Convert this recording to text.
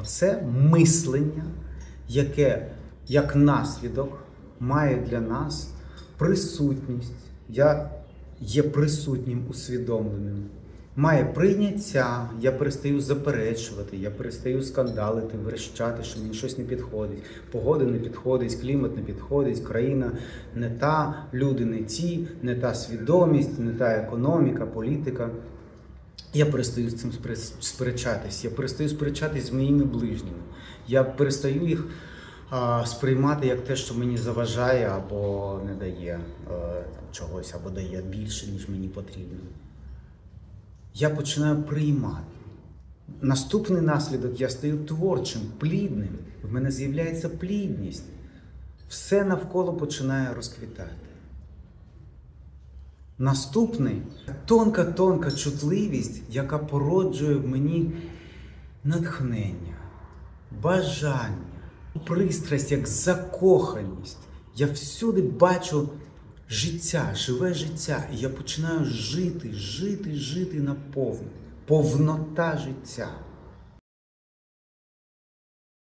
Оце мислення, яке як наслідок має для нас присутність. Я є присутнім усвідомленим. Має прийняття, я перестаю заперечувати, я перестаю скандалити, верещати, що мені щось не підходить. Погода не підходить, клімат не підходить, країна не та, люди не ті, не та свідомість, не та економіка, політика. Я перестаю з цим сперечатись, я перестаю сперечатись з моїми ближніми. Я перестаю їх а, сприймати як те, що мені заважає або не дає е, там, чогось, або дає більше, ніж мені потрібно. Я починаю приймати. Наступний наслідок я стаю творчим, плідним. В мене з'являється плідність. Все навколо починає розквітати. Наступний тонка-тонка чутливість, яка породжує в мені натхнення, бажання, пристрасть як закоханість. Я всюди бачу життя, живе життя, і я починаю жити, жити, жити наповну. Повнота життя.